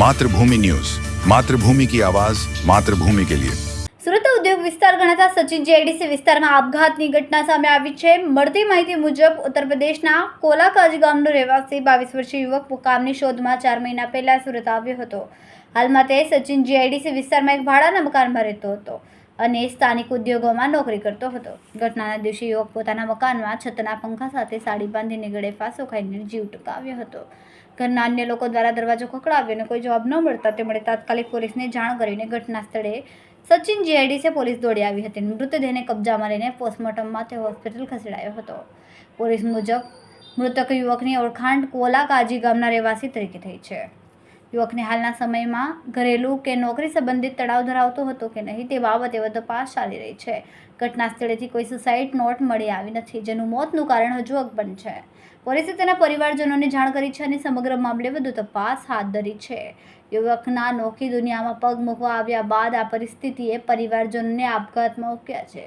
Mathrubhumi news. Mathrubhumi કી આવાજ, માતૃભૂમિ કે લિયે. સુરત ઉદ્યોગ વિસ્તાર ગણાતા સચિન જેડીસી વિસ્તારમાં આપઘાતની ઘટના સામે આવી છે. મળતી માહિતી મુજબ, ઉત્તર પ્રદેશના કોલાકાજી ગામનો રહેવાસી બાવીસ વર્ષીય યુવક કામની શોધમાં ચાર મહિના પહેલા સુરત આવ્યો હતો. હાલમાં તે સચિન જીઆઈડીસી વિસ્તારમાં એક ભાડાના મકાનમાં રહેતો હતો. અને સ્થાનિક ઉદ્યોગોમાં નોકરી કરતો હતો. ઘટનાના દિવસે યુવક પોતાના મકાનમાં છતના પંખા સાથે સાડી બાંધીને ગળે ફાંસો ખાઈને જીવ ટકાવ્યો હતો. ઘરના અન્ય લોકો દ્વારા દરવાજો ખખડાવ્યો અને કોઈ જવાબ ન મળતા તેમણે તાત્કાલિક પોલીસને જાણ કરીને ઘટના સ્થળે સચિન જીઆઈડીસે પોલીસ દોડી આવી હતી મૃતદેહને કબજામાં લઈને પોસ્ટમોર્ટમ તે હોસ્પિટલ ખસેડાયો હતો. પોલીસ મુજબ મૃતક યુવકની ઓળખાણ કોલા કાજી ગામના રહેવાસી તરીકે થઈ છે. યુવકને હાલના સમયમાં ઘરેલું કે નોકરી સંબંધિત તણાવ ધરાવતો હતો કે નહીં તે બાબતે તપાસ ચાલી રહી છે. ઘટના સ્થળેથી કોઈ સુસાઇડ નોટ મળી આવી નથી, જેનું મોતનું કારણ હજુ અકબંધ છે. પોલીસે તેના પરિવારજનોને જાણ કરી છે અને સમગ્ર મામલે વધુ તપાસ હાથ ધરી છે. યુવકના નોખી દુનિયામાં પગ મૂકવા આવ્યા બાદ આ પરિસ્થિતિએ પરિવારજનોને આપઘાતમાં ઉક્યા છે.